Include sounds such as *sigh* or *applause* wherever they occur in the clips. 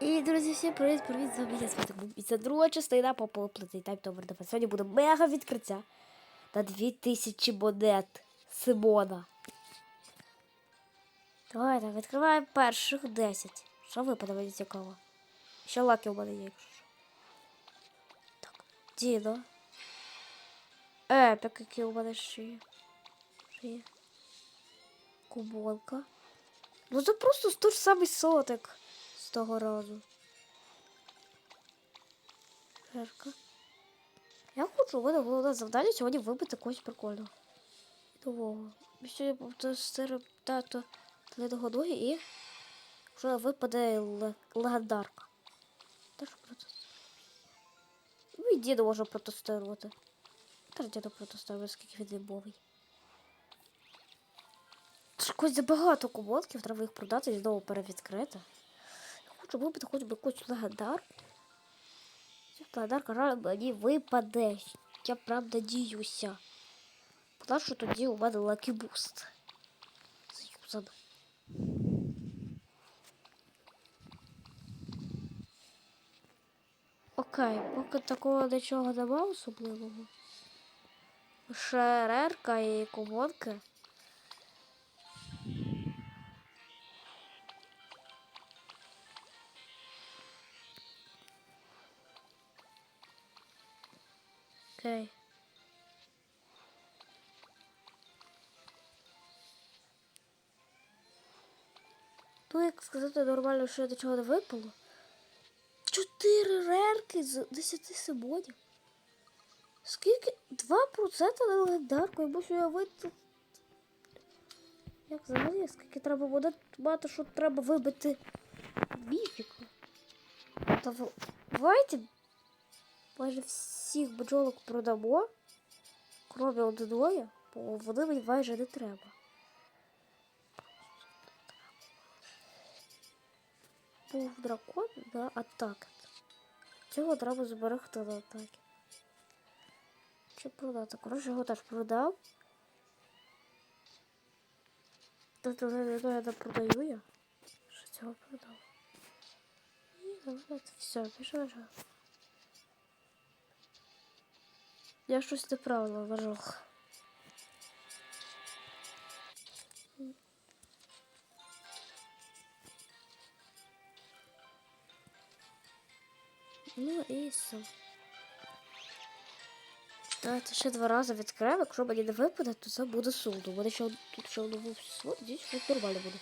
І, друзі, всім привіт, привіт, з вами я звати Бум. І це друга частина по плити Type Tower Defense. Сьогодні буде мега відкриття на 2000 монет Симона. Давайте відкриваємо перших 10. Що випаде, мені цікаво. Ще лаки у мене є, якщо що. Так, Діно. Епік, який у мене ще є. Ще є. Кубонка. Ну це просто той ж самий сотик того разу. Жерка. Я хочу, мене головне завдання сьогодні вибити когось прикольного. Нового. Ми сьогодні повторимо тато ноги і вже випаде ле- легендарка. Теж протестувати. Ну і діда може протестувати. Теж діда протестує, скільки він ж якось забагато куботків, треба їх продати і знову перевідкрити. Хочу вибити хоч би якусь легендарку. Ця легендарка жаль мені випаде. Я правда діюся. Потому що тоді у мене лакі буст. Заюзано. Окей, поки такого нічого нема особливого. Шерерка і комодки. Окей. Ну, як сказати нормально, що я до чого не випало. Чотири рерки з 10 симонів. Скільки? 2% на легендарку, я мушу уявити. Як взагалі, скільки треба буде мати, що треба вибити міфіку. Давайте майже всіх бджолок продамо, кроме одної, бо вони мені майже не треба. Був дракон на атаки. Цього треба зберегти на атаки. Чи продати? Коротше, його теж продав. Вже не знаю, де продаю я. Що цього продав? І давайте все, пішов вже. Я щось неправильно нажав. Ну і все. Давайте ще два рази відкриємо. Якщо мені не випаде, то це буде сумно. У ще тут ще одного здесь щось нормально буде.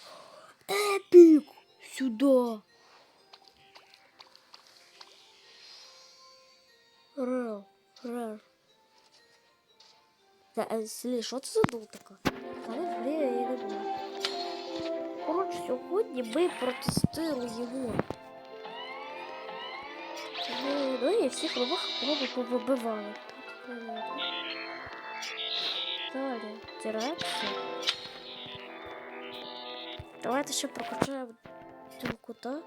Епік! Сюди! Та, е, Слі, що це за дул така? Але блін, я її не знаю. Коротше, сьогодні ми протестуємо. Ну, ну і всіх нових проби повибивали. Далі, дирекція. Давайте ще прокачаємо цього кута.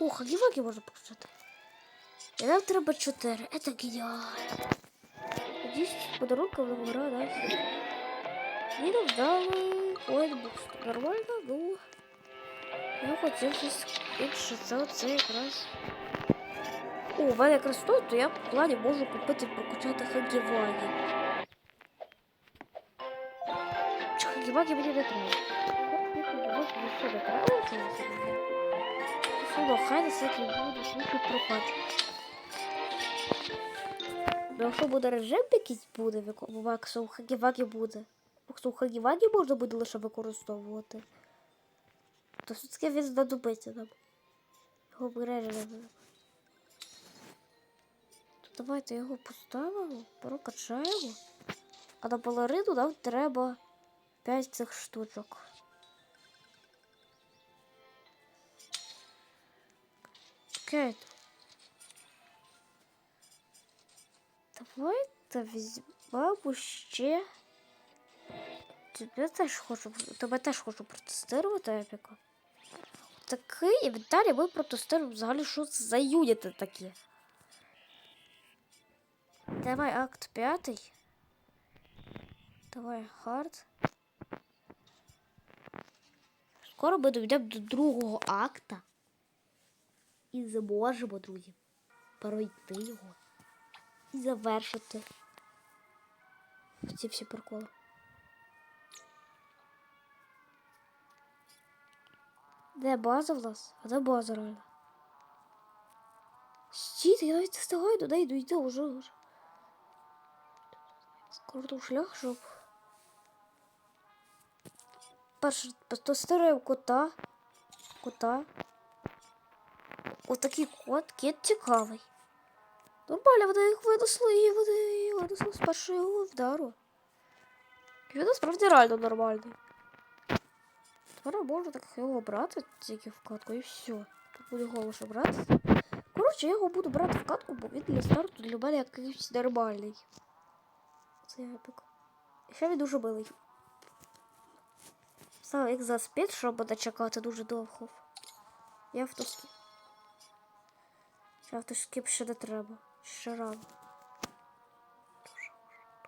О, хагівагі можна прокачати. І нам треба 4. Это геніально. Надіюсь, подарунка виграє, да? І нам дали коінбукс. Нормально, ну. Я хотів щось інше, це оце якраз. О, в мене якраз тут, то я в плані можу купити прокачати хагівагі. Чи хагівагі мені не треба? От мені хагівагі не все не треба. О, це я собі. Все, ну, хай на всякий буде, слухай прокачу. Ну, якщо буде режим якийсь буде, в максимум хагівагі буде. Максимум хагівагі можна буде лише використовувати. То все-таки він знадобиться нам. Його бережемо. То давайте його поставимо, прокачаємо. А на балерину нам треба 5 цих штучок. Окей. Давайте візьмемо ще. Тебе теж хочу, тебе теж хочу протестувати, Епіка. Такий інвентарі ми протестуємо взагалі, що це за юніти такі. Давай акт п'ятий. Давай хард. Скоро ми дійдемо до другого акта. І зможемо, друзі, пройти його і завершити ці всі приколи. Де база в нас? А де база реально? Стійте, я навіть встигаю туди йду, йду вже вже. Скоро шлях, щоб. Перше, постараю кота. Кота. Отакий кот, кіт цікавий. Нормально, вони їх винесли і вони винесли з першого вдару. Він насправді реально нормальний. Тепер можу так його брати тільки в катку і все. Тут буде голос брати. Коротше, я його буду брати в катку, бо він для старту для мене якийсь нормальний. Це епік. Ще він дуже милий. Став як за щоб буде чекати дуже довго. Я автоскіп. Автоскіп ще не треба. Рано.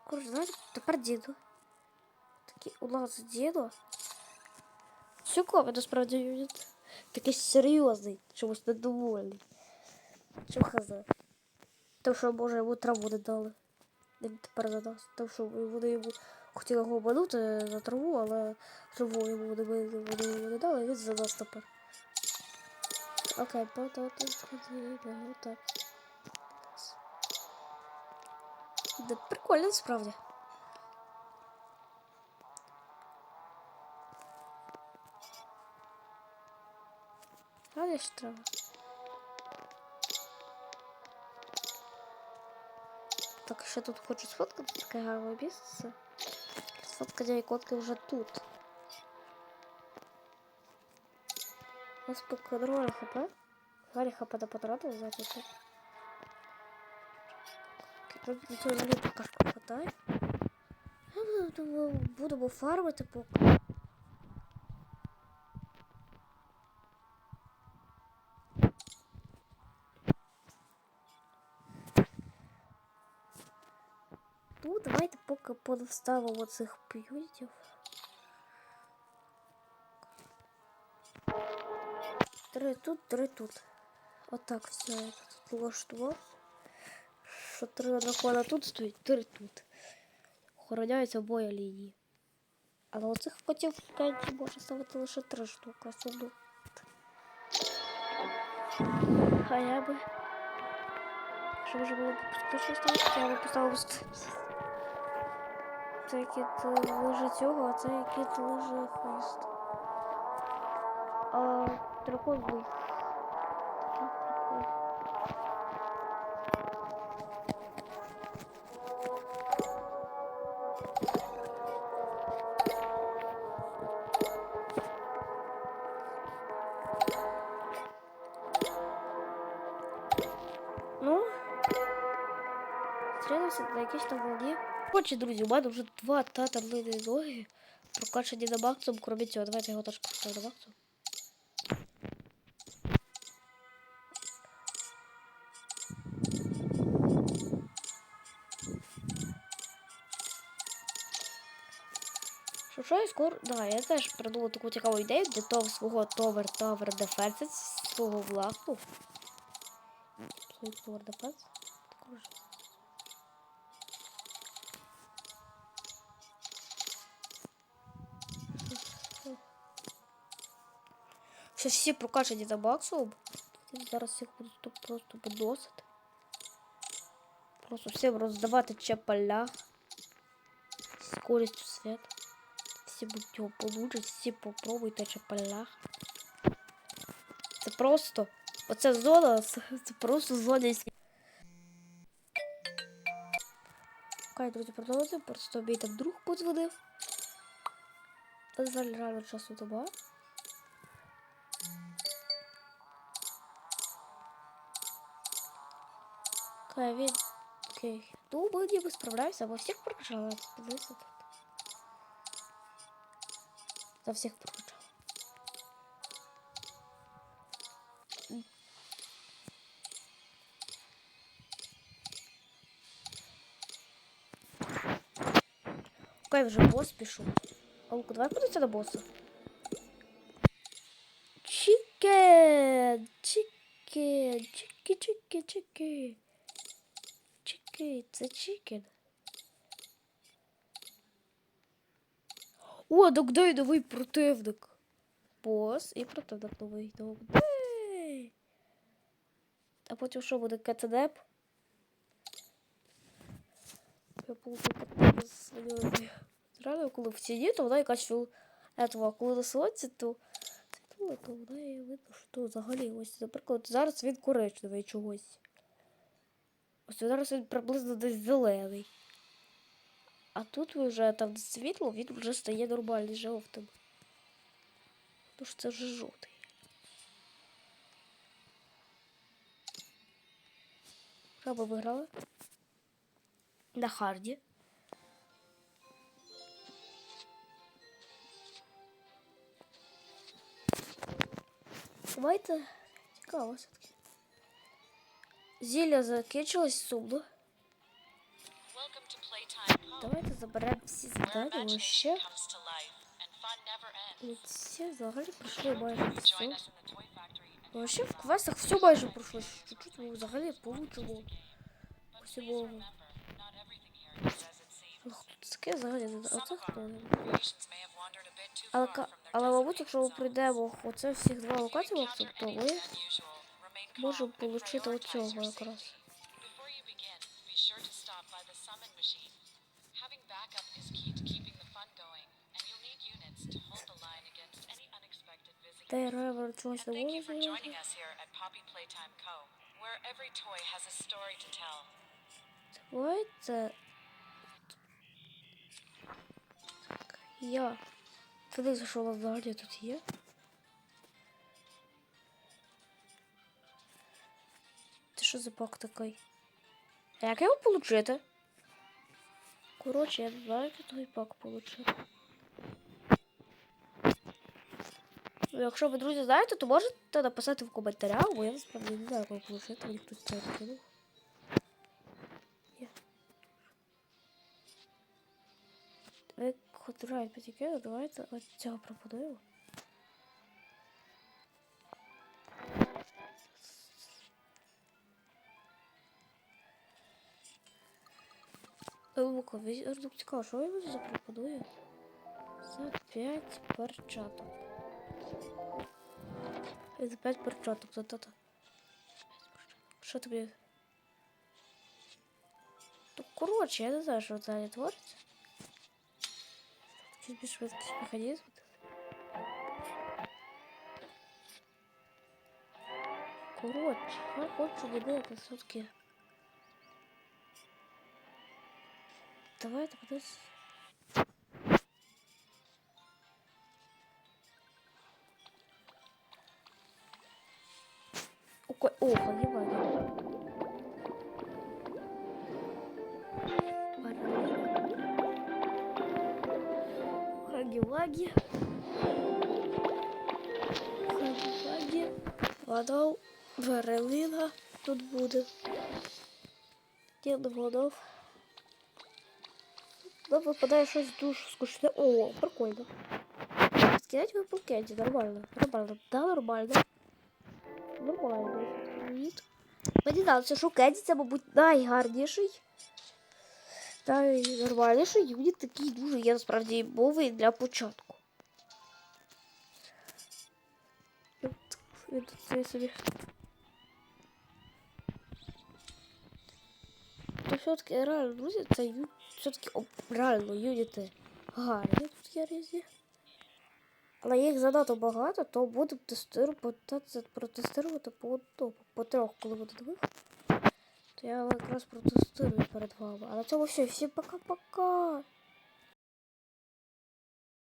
Коротше, знаєте, тепер діду. Такий у нас діду. Цікавий насправді. Такий серйозний, чомусь недовольний. Чим хазе? Тому що, може, йому траву не дали. Він тепер не дасть. Тому що вони йому хотіли його обманути на траву, але траву йому не, вони йому не дали, і він задасть тепер. Окей, потім сходили, отак. Да, прикольно, насправді. Але ж треба. Так, ще тут хочу сфоткати таке гарне місце. Сфоткання іконки вже тут. У нас поки друге хп. Гарі хп не потратили, значить тут. Тут взагалі поки що хватає. Будемо фармити поки. Ну, давайте поки подставимо цих п'ютів. Три тут, три тут. Отак все я тут влаштував. Що три дракона тут стоїть, три тут. Охороняються обоє лінії. Але оцих котів в може ставити лише три штуки. Суду. А я би. Що може було б щось ставити, я би поставив Це кіт лежить цього, а це кіт лежить хвіст. А дракон був. Стрілявся на якісь там волні. Отже, друзі, у мене вже два тата длинні ноги. Прокачані на максимум, кроме цього. Давайте його теж на максимум. Що я скоро... Да, я теж придумав таку цікаву ідею для того свого Tower Tower Defense, свого. Свій Tower Defense. Ще всі прокачані на максимум. Зараз всіх буду тут просто подосити. Просто всім роздавати чепаля. З користю свят. Всі будуть його получать, всі попробуйте чепаля. Це просто. Оця зона, *laughs* це просто зона. Окей, друзі, продовжуємо. Просто мій там друг подзвонив. На жаль, реально часу доба. Окей, він... Окей. Ну, ми ніби справляємося, бо всіх прокачали. Подивися тут. За всіх прокачали. Окей, вже босс пішов. А ну давай подивися на босса. Чікен! Чікен! Чікі, чікі, чікі. Чікі, це чікен. О, Догдей новий противник. Бос і противник новий Догдей. А потім що буде кетенеп? Я получу свиньою. Реально, коли в тіні, то вона якась філ... Этого, а коли на сонці, то світло, то вона і видно, що взагалі ось, наприклад, зараз він коричневий чогось. Ось зараз він приблизно десь зелений. А тут вже там світло, він вже стає нормальний жовтим. Тому що це вже жовтий. Що ми виграли? На харді. Давайте. Цікаво все-таки. Зілля закінчилось сумно. Home, Давайте заберемо всі where завдання. Ще всі взагалі пройшли майже все. us in the toy factory and Ну, ще в квестах все майже пройшло. Чуть-чуть ми взагалі получимо це таке взагалі не знаю. Оце хто? не Але, але мабуть, якщо ми прийдемо оце всіх два локації, то ми отримати оцього якраз. the thank you for joining us here at Poppy Playtime Co., where every toy has a story to tell. Я. Вас взагалі тут є. Що за пак такий? А як його получити? Коротше, я знаю, як той пак получити. Ну, Якщо ви, друзі, знаєте, то можете написати в коментарях, бо я насправді не знаю, як получити, мені хтось це кинув. Ви хотирають потіки, давайте ось цього пропонуємо. Лука, Вердук цікаво, що я йому запропоную? За 5 перчаток. І За 5 перчаток, за то-то. Що тобі? Ну, коротше, я не знаю, що це твориться. Чуть більш швидкість механізм. Коротше, я хочу віддати все-таки. давай это подожди. Ой, ох, ебать. Хаги-лаги. Хаги-лаги. Водов. Варелина тут буде. Дед Водов. Нам випадає щось дуже скучне. О, прикольно. Скидать ви пакеті, нормально. Нормально. Да, нормально. Нормально. Мені здалося, що Кеді це, мабуть, найгарніший. Найнормальніший юніт такий дуже є насправді мовий для початку. Він тут собі. Все-таки реально, друзі, це ю... все-таки реально юніти гарні тут є різні. Але їх занадто багато, то будемо тестувати, протестувати по одному, по трьох, коли буде двох. То я якраз протестую перед вами. А на цьому все. Всім пока-пока.